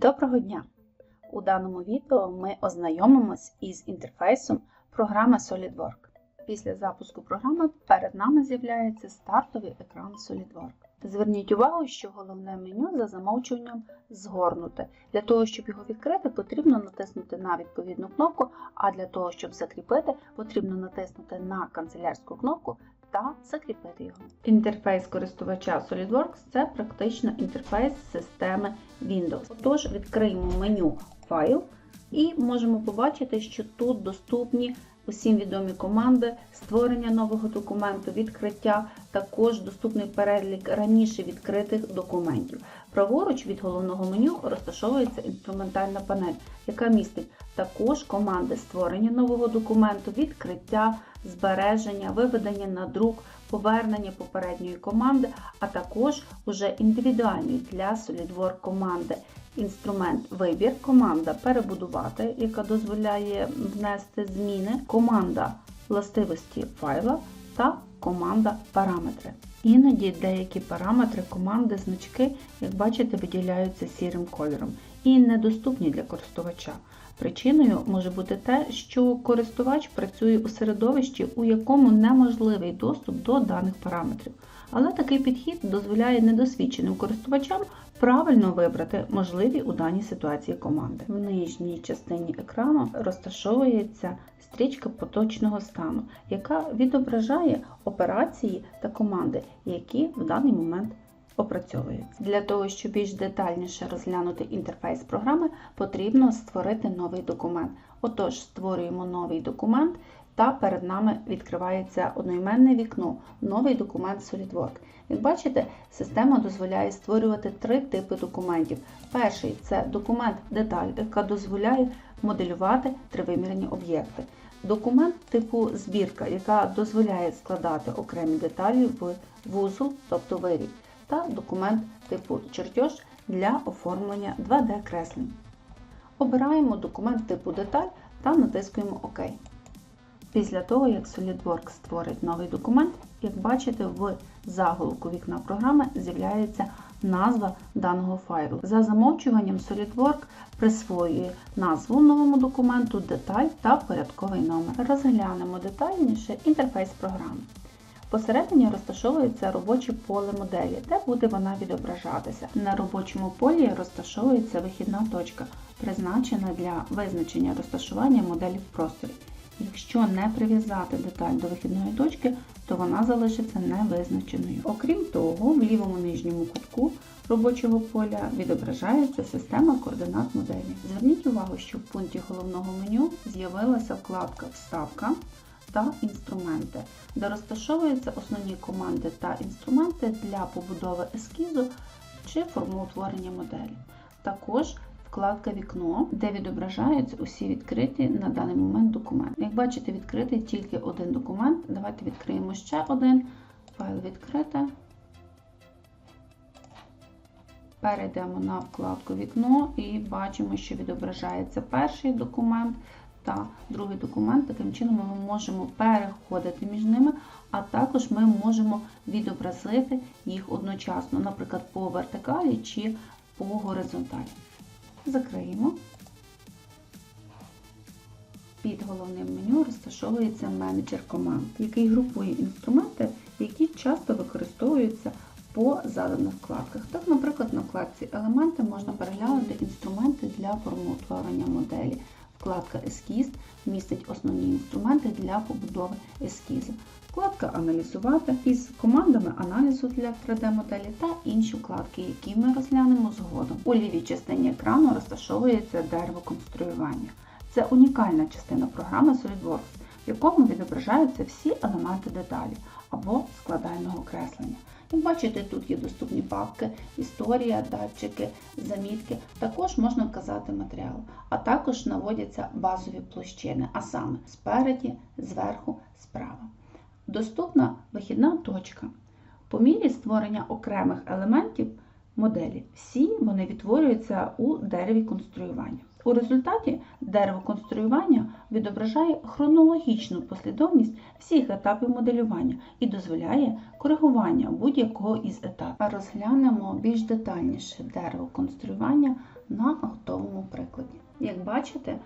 Доброго дня! У даному відео ми ознайомимось із інтерфейсом програми SolidWorks. Після запуску програми перед нами з'являється стартовий екран SolidWorks. Зверніть увагу, що головне меню за замовчуванням згорнуте. Для того, щоб його відкрити, потрібно натиснути на відповідну кнопку, а для того, щоб закріпити, потрібно натиснути на канцелярську кнопку та закріпити його. Інтерфейс користувача SolidWorks це практично інтерфейс системи Windows. Отож, відкриємо меню Файл і можемо побачити, що тут доступні усім відомі команди, створення нового документу, відкриття, також доступний перелік раніше відкритих документів. Праворуч від головного меню розташовується інструментальна панель, яка містить також команди створення нового документу, відкриття, збереження, виведення на друк, повернення попередньої команди, а також уже індивідуальні для SolidWorks команди. Інструмент вибір, команда перебудувати, яка дозволяє внести зміни, команда властивості файла та команда параметри. Іноді деякі параметри команди значки, як бачите, виділяються сірим кольором і недоступні для користувача. Причиною може бути те, що користувач працює у середовищі, у якому неможливий доступ до даних параметрів. Але такий підхід дозволяє недосвідченим користувачам правильно вибрати можливі у даній ситуації команди. В нижній частині екрану розташовується стрічка поточного стану, яка відображає операції та команди, які в даний момент опрацьовуються. Для того, щоб більш детальніше розглянути інтерфейс програми, потрібно створити новий документ. Отож, створюємо новий документ. Та перед нами відкривається одноіменне вікно, новий документ SolidWorks. Як бачите, система дозволяє створювати три типи документів. Перший це документ деталь, яка дозволяє моделювати тривимірні об'єкти. Документ типу збірка, яка дозволяє складати окремі деталі в вузол, тобто виріб, та документ типу чертеж для оформлення 2D-креслень. Обираємо документ типу деталь та натискуємо ОК. Після того, як SolidWorks створить новий документ, як бачите, в заголовку вікна програми з'являється назва даного файлу. За замовчуванням SolidWorks присвоює назву новому документу, деталь та порядковий номер. Розглянемо детальніше інтерфейс програми. Посередині розташовується робоче поле моделі, де буде вона відображатися. На робочому полі розташовується вихідна точка, призначена для визначення розташування моделі в просторі. Якщо не прив'язати деталь до вихідної точки, то вона залишиться невизначеною. Окрім того, в лівому нижньому кутку робочого поля відображається система координат моделі. Зверніть увагу, що в пункті головного меню з'явилася вкладка Вставка та інструменти, де розташовуються основні команди та інструменти для побудови ескізу чи формоутворення моделі. Також вкладка Вікно, де відображаються усі відкриті на даний момент документи. Як бачите, відкритий тільки один документ. Давайте відкриємо ще один. Файл відкрите. Перейдемо на вкладку Вікно і бачимо, що відображається перший документ та другий документ. Таким чином ми можемо переходити між ними, а також ми можемо відобразити їх одночасно, наприклад, по вертикалі чи по горизонталі. Закриємо. Під головним меню розташовується менеджер команд, який групує інструменти, які часто використовуються по заданих вкладках. Так, наприклад, на вкладці Елементи можна переглянути інструменти для формоутворення моделі. Вкладка Ескіз містить основні інструменти для побудови ескізу. Вкладка Аналізувати із командами аналізу для 3D-моделі та інші вкладки, які ми розглянемо згодом. У лівій частині екрану розташовується дерево конструювання. Це унікальна частина програми SolidWorks, в якому відображаються всі елементи деталі або складального креслення. Як бачите, тут є доступні папки, історія, датчики, замітки. Також можна вказати матеріал, а також наводяться базові площини, а саме спереді, зверху, справа. Доступна вихідна точка. По мірі створення окремих елементів моделі, всі вони відтворюються у дереві конструювання. У результаті дерево конструювання відображає хронологічну послідовність всіх етапів моделювання і дозволяє коригування будь-якого із етапів. Розглянемо більш детальніше дерево конструювання на готовому прикладі. Як бачите,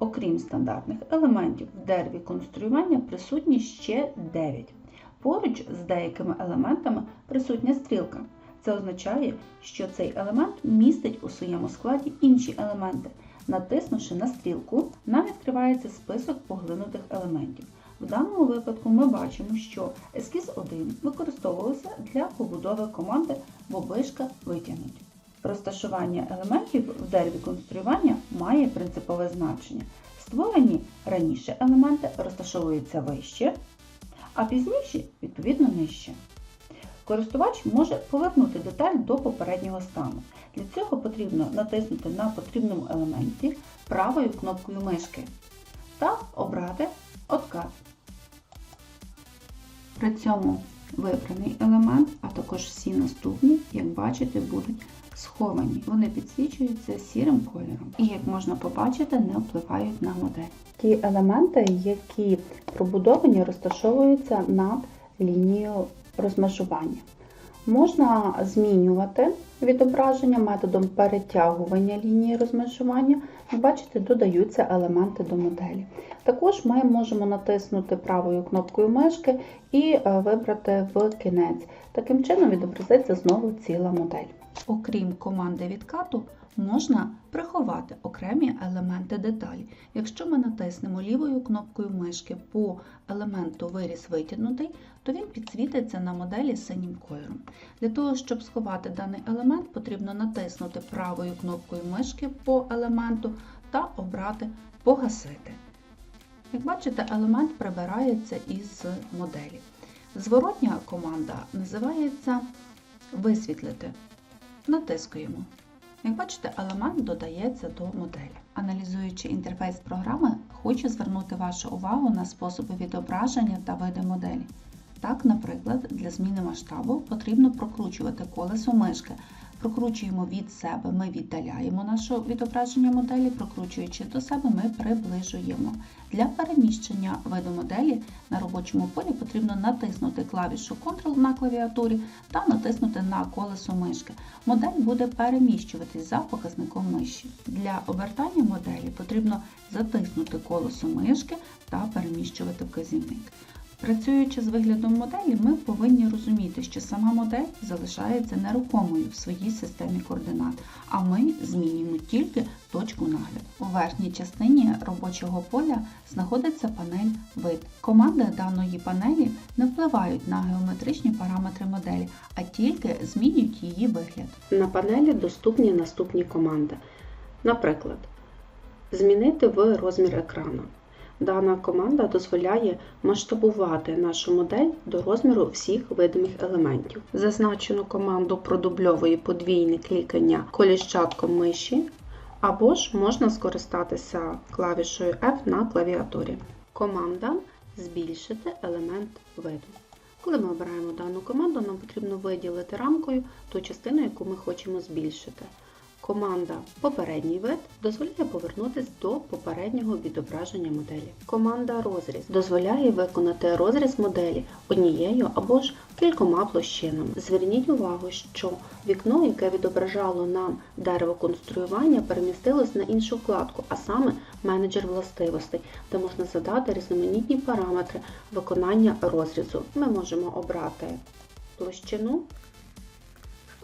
окрім стандартних елементів в дереві конструювання присутні ще 9. Поруч з деякими елементами присутня стрілка. Це означає, що цей елемент містить у своєму складі інші елементи. Натиснувши на стрілку, нам відкривається список поглинутих елементів. В даному випадку ми бачимо, що ескіз 1 використовувався для побудови команди бобишка витягнуть. Розташування елементів в дереві конструювання має принципове значення. Створені раніше елементи розташовуються вище, а пізніше, відповідно, нижче. Користувач може повернути деталь до попереднього стану. Для цього потрібно натиснути на потрібному елементі правою кнопкою мишки та обрати Откат. При цьому вибраний елемент, а також всі наступні, як бачите, будуть сховані. Вони підсвічуються сірим кольором і, як можна побачити, не впливають на модель. Ті елементи, які пробудовані, розташовуються над лінією розмежування. Можна змінювати відображення методом перетягування лінії розмежування. Ви бачите, додаються елементи до моделі. Також ми можемо натиснути правою кнопкою мишки і е, вибрати в кінець. Таким чином відобразиться знову ціла модель. Окрім команди відкату, можна приховати окремі елементи деталі. Якщо ми натиснемо лівою кнопкою мишки по елементу виріс витягнутий, то він підсвітиться на моделі синім кольором. Для того, щоб сховати даний елемент, потрібно натиснути правою кнопкою мишки по елементу та обрати Погасити. Як бачите, елемент прибирається із моделі. Зворотня команда називається Висвітлити. Натискуємо. Як бачите, елемент додається до моделі. Аналізуючи інтерфейс програми, хочу звернути вашу увагу на способи відображення та види моделі. Так, наприклад, для зміни масштабу потрібно прокручувати колесо мишки. Прокручуємо від себе, ми віддаляємо наше відображення моделі, прокручуючи до себе, ми приближуємо. Для переміщення виду моделі на робочому полі потрібно натиснути клавішу Ctrl на клавіатурі та натиснути на колесо мишки. Модель буде переміщуватись за показником миші. Для обертання моделі потрібно затиснути колесо мишки та переміщувати вказівник. Працюючи з виглядом моделі, ми повинні розуміти, що сама модель залишається нерухомою в своїй системі координат, а ми змінюємо тільки точку нагляду. У верхній частині робочого поля знаходиться панель Вид. Команди даної панелі не впливають на геометричні параметри моделі, а тільки змінюють її вигляд. На панелі доступні наступні команди. Наприклад, змінити в розмір екрану. Дана команда дозволяє масштабувати нашу модель до розміру всіх видимих елементів. Зазначену команду продубльовує подвійне клікання коліщатком миші, або ж можна скористатися клавішою F на клавіатурі. Команда збільшити елемент виду. Коли ми обираємо дану команду, нам потрібно виділити рамкою ту частину, яку ми хочемо збільшити. Команда Попередній вид дозволяє повернутися до попереднього відображення моделі. Команда Розріз дозволяє виконати розріз моделі однією або ж кількома площинами. Зверніть увагу, що вікно, яке відображало нам дерево конструювання, перемістилось на іншу вкладку, а саме менеджер властивостей, де можна задати різноманітні параметри виконання розрізу. Ми можемо обрати площину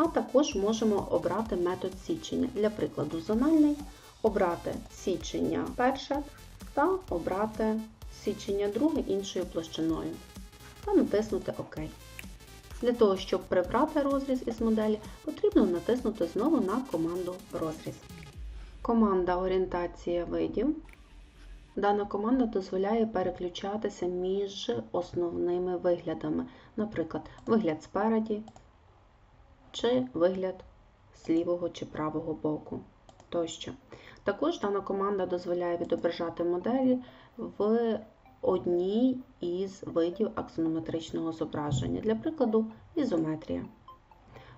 а також можемо обрати метод січення. Для прикладу, зональний, обрати січення перше та обрати січення друге іншою площиною та натиснути ОК. Для того, щоб прибрати розріз із моделі, потрібно натиснути знову на команду розріз. Команда орієнтація видів. Дана команда дозволяє переключатися між основними виглядами, наприклад, вигляд спереді, чи вигляд з лівого чи правого боку тощо. Також дана команда дозволяє відображати моделі в одній із видів аксонометричного зображення, для прикладу, ізометрія.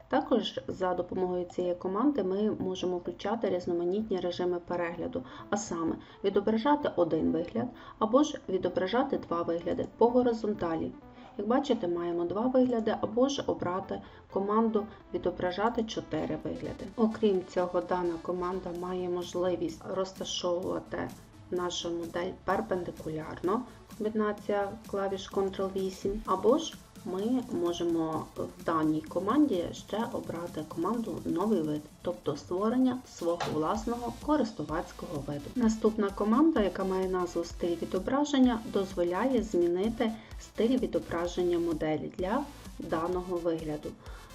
Також за допомогою цієї команди ми можемо включати різноманітні режими перегляду, а саме відображати один вигляд або ж відображати два вигляди по горизонталі Як бачите, маємо два вигляди, або ж обрати команду відображати чотири вигляди. Окрім цього, дана команда має можливість розташовувати нашу модель перпендикулярно, комбінація клавіш Ctrl-8, або ж ми можемо в даній команді ще обрати команду новий вид, тобто створення свого власного користувацького виду. Наступна команда, яка має назву стиль відображення, дозволяє змінити стиль відображення моделі для даного вигляду.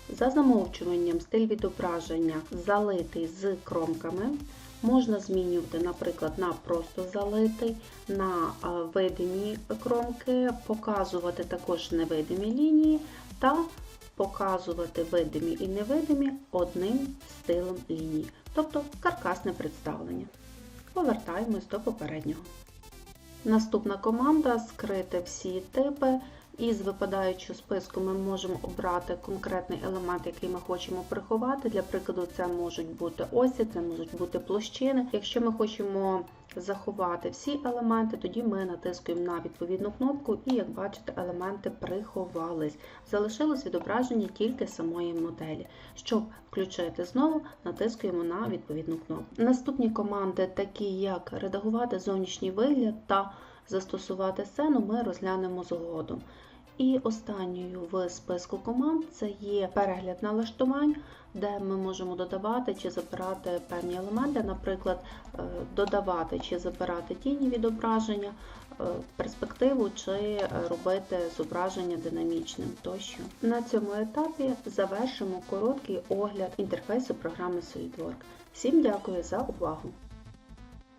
За замовчуванням стиль відображення залитий з кромками. Можна змінювати, наприклад, на просто залитий, на видимі кромки, показувати також невидимі лінії та показувати видимі і невидимі одним стилем лінії, тобто каркасне представлення. Повертаємось до попереднього. Наступна команда скрити всі типи. Із випадаючого списку ми можемо обрати конкретний елемент, який ми хочемо приховати. Для прикладу, це можуть бути осі, це можуть бути площини. Якщо ми хочемо заховати всі елементи, тоді ми натискуємо на відповідну кнопку, і, як бачите, елементи приховались. Залишилось відображення тільки самої моделі. Щоб включити знову, натискуємо на відповідну кнопку. Наступні команди, такі як редагувати зовнішній вигляд та застосувати сцену, ми розглянемо згодом. І останньою в списку команд це є перегляд налаштувань, де ми можемо додавати чи забирати певні елементи, наприклад, е, додавати чи забирати тіні відображення, е, перспективу чи е, робити зображення динамічним тощо. На цьому етапі завершимо короткий огляд інтерфейсу програми SolidWorks. Всім дякую за увагу!